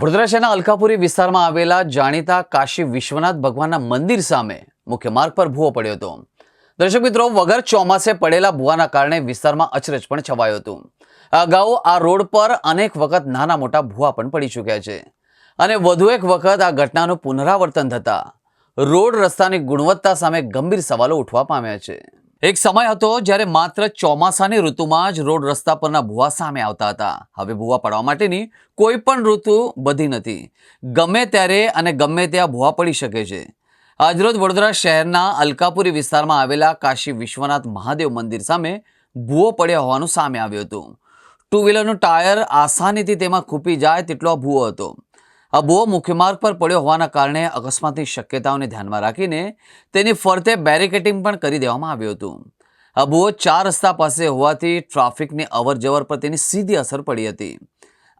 વડોદરા શહેરના અલકાપુરી વિસ્તારમાં આવેલા જાણીતા કાશી વિશ્વનાથ ભગવાનના મંદિર સામે મુખ્ય માર્ગ પર ભૂવો પડ્યો હતો. દર્શક મિત્રો વગર ચોમાસે પડેલા ભૂવાના કારણે વિસ્તારમાં અચરજ પણ છવાયો હતું. અગાઉ આ રોડ પર અનેક વખત નાના મોટા ભૂવા પણ પડી ચૂક્યા છે અને વધુ એક વખત આ ઘટનાનું પુનરાવર્તન થતાં રોડ રસ્તાની ગુણવત્તા સામે ગંભીર સવાલો ઉઠવા પામ્યા છે. એક સમય હતો જ્યારે માત્ર ચોમાસાની ઋતુમાં જ રોડ રસ્તા પરના ભૂવા સામે આવતા હતા. હવે ભૂવા પડવા માટેની કોઈ પણ ઋતુ બધી નથી. ગમે ત્યારે અને ગમે ત્યાં ભૂવા પડી શકે છે. આજરોજ વડોદરા શહેરના અલકાપુરી વિસ્તારમાં આવેલા કાશી વિશ્વનાથ મહાદેવ મંદિર સામે ભૂવો પડ્યા હોવાનું સામે આવ્યું હતું. ટુ વ્હીલરનું ટાયર આસાનીથી તેમાં ખૂપી જાય તેટલો ભૂવો હતો. આ મુખ્યમાર્ગ મુખ્ય માર્ગ પર પડ્યો હોવાના કારણે અકસ્માતની શક્યતાઓને ધ્યાનમાં રાખીને તેની ફરતે બેરિકેટિંગ પણ કરી દેવામાં આવ્યું હતું. આ ચાર રસ્તા પાસે હોવાથી ટ્રાફિકની અવર જવર પર તેની સીધી અસર પડી હતી.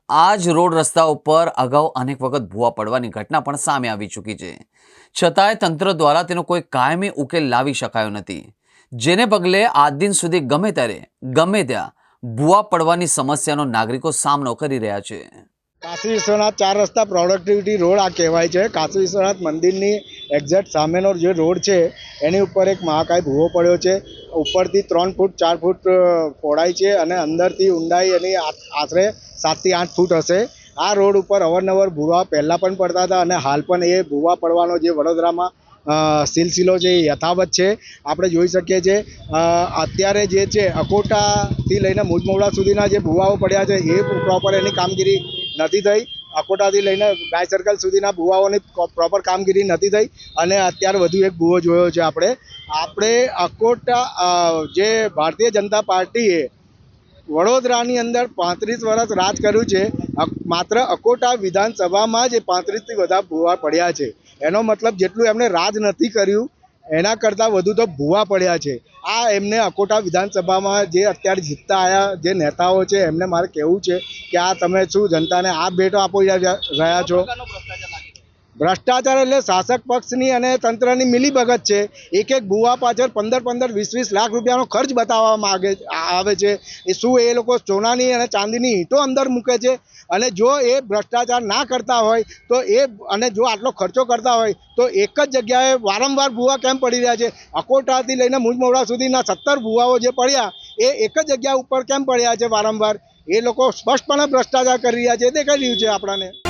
આ જ રોડ રસ્તા ઉપર અગાઉ અનેક વખત ભૂવા પડવાની ઘટના પણ સામે આવી ચૂકી છે. છતાંય તંત્ર દ્વારા તેનો કોઈ કાયમી ઉકેલ લાવી શકાયો નથી. જેને પગલે આજ દિન સુધી ગમે ત્યારે, ગમે ત્યાં ભૂવા પડવાની સમસ્યાનો નાગરિકો સામનો કરી રહ્યા છે. કાશી વિશ્વનાથ ચાર રસ્તા પ્રોડક્ટિવિટી રોડ આ કહેવાય છે. કાશી વિશ્વનાથ મંદિરની એક્ઝેક્ટ સામેનો જે રોડ છે, એની ઉપર એક મહાકાય ભૂવો પડ્યો છે. ઉપરથી ત્રણ ફૂટ, ચાર ફૂટ પહોળાઈ છે અને અંદરથી ઊંડાઈ એની આશરે સાતથી આઠ ફૂટ હશે. આ રોડ ઉપર અવારનવાર ભૂવા પહેલાં પણ પડતા હતા અને હાલ પણ એ ભૂવા પડવાનો જે વડોદરામાં સિલસિલો છે એ યથાવત છે. આપણે જોઈ શકીએ છીએ અત્યારે જે છે, અકોટાથી લઈને મુજમોડા સુધીના જે ભૂવાઓ પડ્યા છે, એ પ્રોપર એની કામગીરી નથી થઈ. અકોટાથી લઈને ગાય સર્કલ સુધીના ભૂવાઓની પ્રોપર કામગીરી નથી થઈ અને અત્યારે વધુ એક ભૂવો જોયો છે આપણે. આપણે અકોટા જે ભારતીય જનતા પાર્ટીએ વડોદરાની અંદર પાંત્રીસ વર્ષ રાજ કર્યું છે માત્ર અકોટા વિધાનસભામાં જ પાંત્રીસથી વધારે ભૂવા પડ્યા છે. એનો મતલબ જેટલું એમણે રાજ નથી કર્યું એના કરતાં વધુ તો ભૂવા પડ્યા છે. આ એમને અકોટા વિધાનસભામાં જે અત્યારે જીતતા આવ્યા જે નેતાઓ છે, એમને મારે કહેવું છે કે આ તમે શું જનતાને આ ભેટો આપી રહ્યા છો? ભ્રષ્ટાચાર એટલે શાસક પક્ષની અને તંત્રની મિલીભગત છે. એક એક ભૂવા પાછળ પંદર પંદર વીસ વીસ લાખ રૂપિયાનો ખર્ચ બતાવવામાં માગે આવે છે. એ શું એ લોકો સોનાની અને ચાંદીની ઈંટો અંદર મૂકે છે? અને જો એ ભ્રષ્ટાચાર ના કરતા હોય, તો એ અને જો આટલો ખર્ચો કરતા હોય, તો એક જ જગ્યાએ વારંવાર ભૂવા કેમ પડી રહ્યા છે? અકોટાથી લઈને મુજમોડા સુધીના સત્તર ભૂવાઓ જે પડ્યા, એ એક જ જગ્યા ઉપર કેમ પડ્યા છે વારંવાર? એ લોકો સ્પષ્ટપણે ભ્રષ્ટાચાર કરી રહ્યા છે દેખાઈ રહ્યું છે આપણાને.